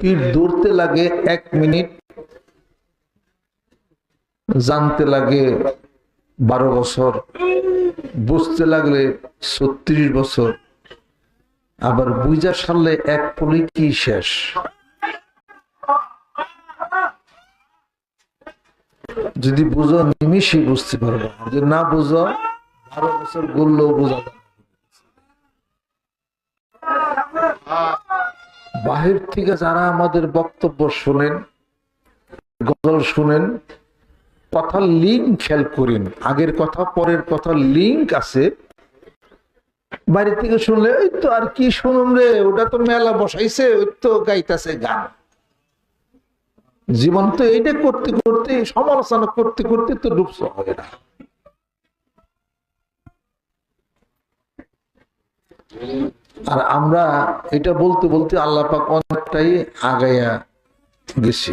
পীর ধরতে লাগে এক মিনিট, জানতে লাগে বারো বছর, বুঝতে লাগলে ছত্রিশ বছর, আবার বুঝা সারলে এক পলি কি শেষ। যদি বুঝো নিমিশে বুঝতে পারব। যদি না বুঝো, বারো বছর গড়লেও বোঝা যাবে। বাহির থেকে যারা আমাদের বক্তব্য শোনেন, গজল শুনেন কথার লিঙ্ক খেয়াল করেন। আগের কথা, পরের কথা লিঙ্ক আছে। বাড়ি থেকে শুনলে ওই তো আর কি শুনুন রে? ওটা তো মেলা বসাইছে, ওই তো গাইতাছে গান। জীবন তো এইটা করতে করতে, সমালোচনা করতে করতে তো ডুবছ হবে না। আর আমরা এটা বলতে বলতে আল্লাপাক অনেকটাই আগাইয়া গেছি।